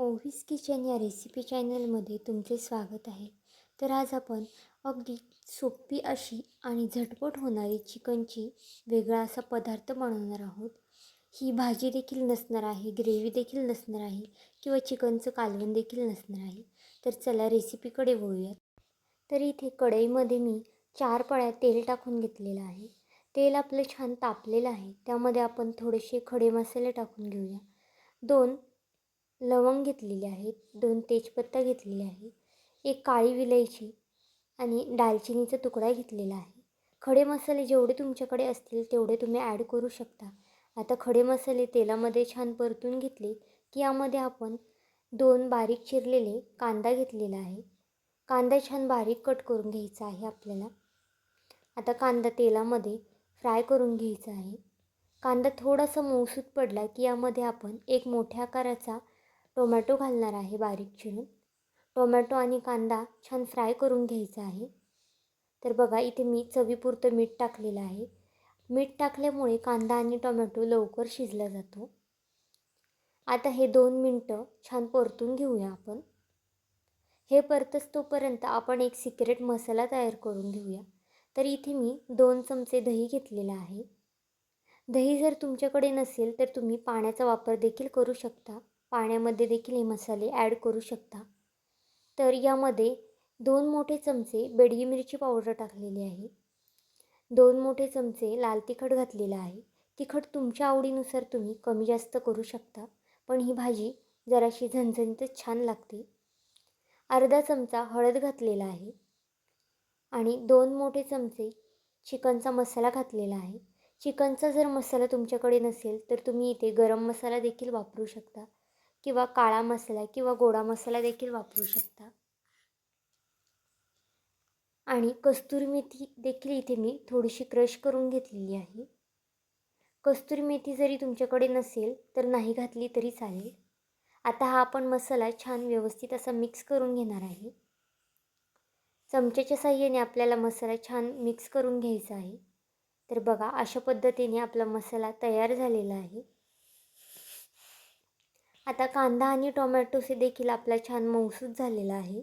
ओव्हिस kitchen या recipe चॅनलमध्ये तुमचे स्वागत आहे. तर आज आपण अगदी सोपी अशी आणि झटपट होणारी चिकनची वेगळा असा पदार्थ बनवणार आहोत. ही भाजी देखील नसणार आहे ग्रेव्ही देखील नसणार आहे किंवा चिकनचं कालवण देखील नसणार आहे. तर चला रेसिपीकडे वळूयात. तर इथे कढईमध्ये मी चार पळ्या तेल टाकून घेतलेलं आहे. तेल आपलं छान तापलेलं आहे. त्यामध्ये आपण थोडेसे खडे मसाले टाकून घेऊया. दोन लवंग घेतलेली आहेत दोन तेजपत्ता घेतलेले आहे एक काळी विलायची आणि दालचिनीचा तुकडा घेतलेला आहे. खडे मसाले जेवढे तुमच्याकडे असतील तेवढे तुम्ही ॲड करू शकता. आता खडे मसाले तेलामध्ये छान परतून घेतले की यामध्ये आपण दोन बारीक चिरलेले कांदा घेतलेला आहे. कांदा छान बारीक कट करून घ्यायचा आहे आपल्याला. आता कांदा तेलामध्ये फ्राय करून घ्यायचा आहे. कांदा थोडासा मऊसूत पडला की यामध्ये आपण एक मोठ्या आकाराचा टोमॅटो घालणार आहे बारीक चिरून. टोमॅटो आणि कांदा छान फ्राय करून घ्यायचा आहे. तर बघा इथे मी चवीपुरतं मीठ टाकलेलं आहे. मीठ टाकल्यामुळे कांदा आणि टोमॅटो लवकर शिजला जातो. आता हे दोन मिनटं छान परतून घेऊया आपण. हे परतच तोपर्यंत आपण एक सिक्रेट मसाला तयार करून घेऊया. तर इथे मी दोन चमचे दही घेतलेलं आहे. दही जर तुमच्याकडे नसेल तर तुम्ही पाण्याचा वापर देखील करू शकता. पाण्यामध्ये देखील हे मसाले ॲड करू शकता. तर यामध्ये दोन मोठे चमचे बेडगी मिरची पावडर टाकलेली आहे. दोन मोठे चमचे लाल तिखट घातलेलं आहे. तिखट तुमच्या आवडीनुसार तुम्ही कमी जास्त करू शकता पण ही भाजी जराशी झणझणीतच छान लागते. अर्धा चमचा हळद घातलेला आहे आणि दोन मोठे चमचे चिकनचा मसाला घातलेला आहे. चिकनचा जर मसाला तुमच्याकडे नसेल तर तुम्ही इथे गरम मसाला देखील वापरू शकता. किंवा काळा मसाला किंवा गोडा मसाला देखील वापरू शकता. आणि कस्तुरी मेथी देखील इथे मी थोडीशी क्रश करून घेतलेली आहे. कस्तुरी मेथी जरी तुमच्याकडे नसेल तर नाही घातली तरी चालेल. आता हा आपण मसाला छान व्यवस्थित असा मिक्स करून घेणार आहे. चमच्याच्या साह्याने आपल्याला मसाला छान मिक्स करून घ्यायचा आहे. तर बघा अशा पद्धतीने आपला मसाला तयार झालेला आहे. आता कांदा आणि टोमॅटोसे देखील आपला छान मऊसूत झालेला आहे.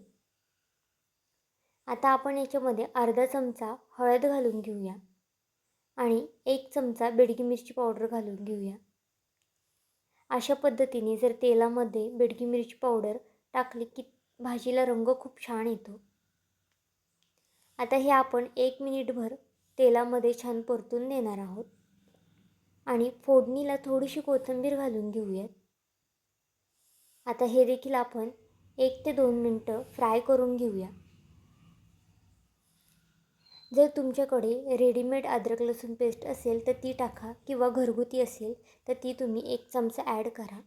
आता आपण याच्यामध्ये अर्धा चमचा हळद घालून घेऊया. आणि एक चमचा बेडगी मिरची पावडर घालून घेऊया. अशा पद्धतीने जर तेलामध्ये बेडगी मिरची पावडर टाकली की भाजीला रंग खूप छान येतो. आता हे आपण एक मिनिटभर तेलामध्ये छान परतून देणार आहोत. आणि फोडणीला थोडीशी कोथिंबीर घालून घेऊयात. आता हे देखील आपण एक ते दोन मिनटं फ्राय करून घेऊया. जर तुमच्याकडे रेडीमेड अद्रक लसूण पेस्ट असेल तर ती टाका. किंवा घरगुती असेल तर ती तुम्ही एक चमचा ॲड करा.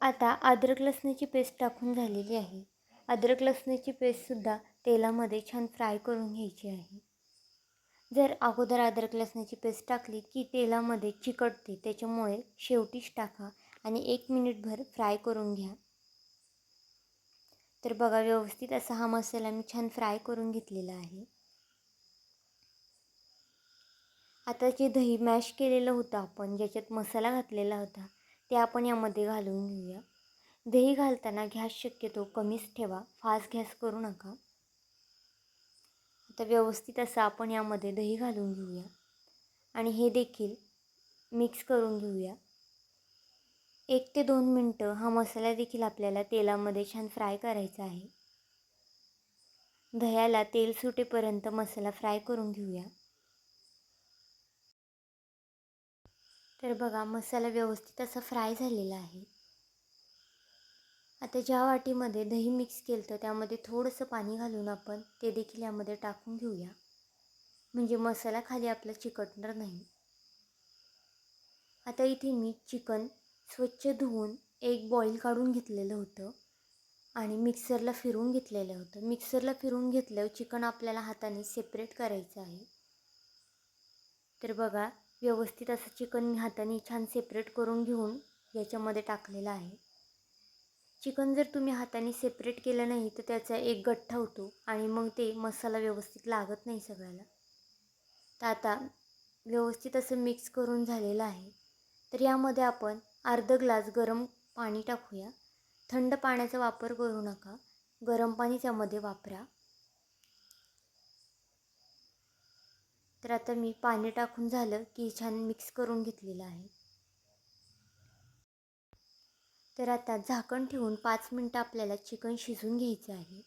आता अद्रक लसणाची पेस्ट टाकून झालेली आहे. अद्रक लसणाची पेस्टसुद्धा तेलामध्ये छान फ्राय करून घ्यायची आहे. जर अगोदर अद्रक लसणाची पेस्ट टाकली की तेलामध्ये चिकटते त्याच्यामुळे शेवटीच टाका आणि एक मिनिटभर फ्राय करून घ्या. तर बघा व्यवस्थित असा हा मसाला मी छान फ्राय करून घेतलेला आहे. आता जे दही मॅश केलेलं होतं आपण ज्याच्यात मसाला घातलेला होता ते आपण यामध्ये घालून घेऊया. दही घालताना गॅस शक्यतो कमीच ठेवा फास्ट गॅस करू नका. आता व्यवस्थित असं आपण यामध्ये दही घालून घेऊया. आणि हे देखील मिक्स करून घेऊया. एक ते दोन मिनटं हा मसाला देखील आपल्याला तेलामध्ये छान फ्राय करायचा आहे. दह्याला तेल सुटेपर्यंत मसाला फ्राय करून घेऊया. तर बघा मसाला व्यवस्थित असा फ्राय झालेला आहे. आता ज्या वाटीमध्ये दही मिक्स केलं तर त्यामध्ये थोडंसं पाणी घालून आपण ते देखील यामध्ये टाकून घेऊया. म्हणजे मसाला खाली आपला चिकटणार नाही. आता इथे मी चिकन स्वच्छ धुवून एक बॉईल काढून घेतलेलं होतं आणि मिक्सरला फिरवून घेतलेलं होतं. मिक्सरला फिरवून घेतल्यावर चिकन आपल्याला हाताने सेपरेट करायचं आहे. तर बघा व्यवस्थित असं चिकन मी हाताने छान सेपरेट करून घेऊन याच्यामध्ये टाकलेलं आहे. चिकन जर तुम्ही हाताने सेपरेट केलं नाही तर त्याचा एक गठ्ठा होतो आणि मग ते मसाला व्यवस्थित लागत नाही सगळ्याला. तर आता व्यवस्थित असं मिक्स करून झालेलं आहे. तर यामध्ये आपण अर्ध ग्लास गरम पाणी टाकूया. थंड पाण्याचा वापर करू नका. गरम पाणी त्यामध्ये वापरा. तर आता मी पाणी टाकून झालं की छान मिक्स करून घेतलेलं आहे. तर आता झाकण ठेवून पाच मिनटं आपल्याला चिकन शिजून घ्यायचं आहे.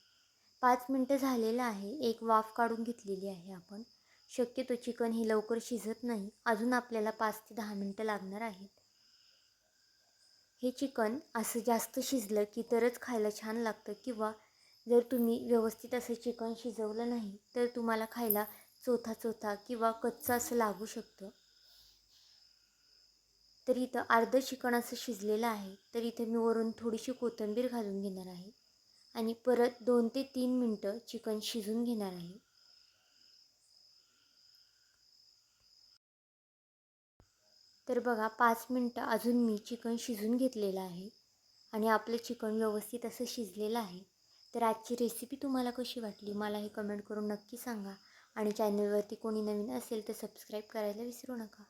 पाच मिनटं झालेलं आहे. एक वाफ काढून घेतलेली आहे आपण. शक्यतो चिकन हे लवकर शिजत नाही. अजून आपल्याला पाच ते दहा मिनटं लागणार आहेत. हे चिकन असं जास्त शिजलं की तरच खायला छान लागतं किंवा जर तुम्ही व्यवस्थित असं चिकन शिजवलं नाही तर तुम्हाला खायला चोथा चोथा किंवा कच्चं असं लागू शकतं. तर इथं अर्धं चिकन असं शिजलेलं आहे. तर इथं मी वरून थोडीशी कोथिंबीर घालून घेणार आहे. आणि परत दोन ते तीन मिनटं चिकन शिजून घेणार आहे. तर बघा पाच मिनटं अजून मी चिकन शिजून घेतलेलं आहे. आणि आपलं चिकन व्यवस्थित असं शिजलेलं आहे. तर आजची रेसिपी तुम्हाला कशी वाटली मला हे कमेंट करून नक्की सांगा. आणि चॅनलवरती कोणी नवीन असेल तर सबस्क्राईब करायला विसरू नका.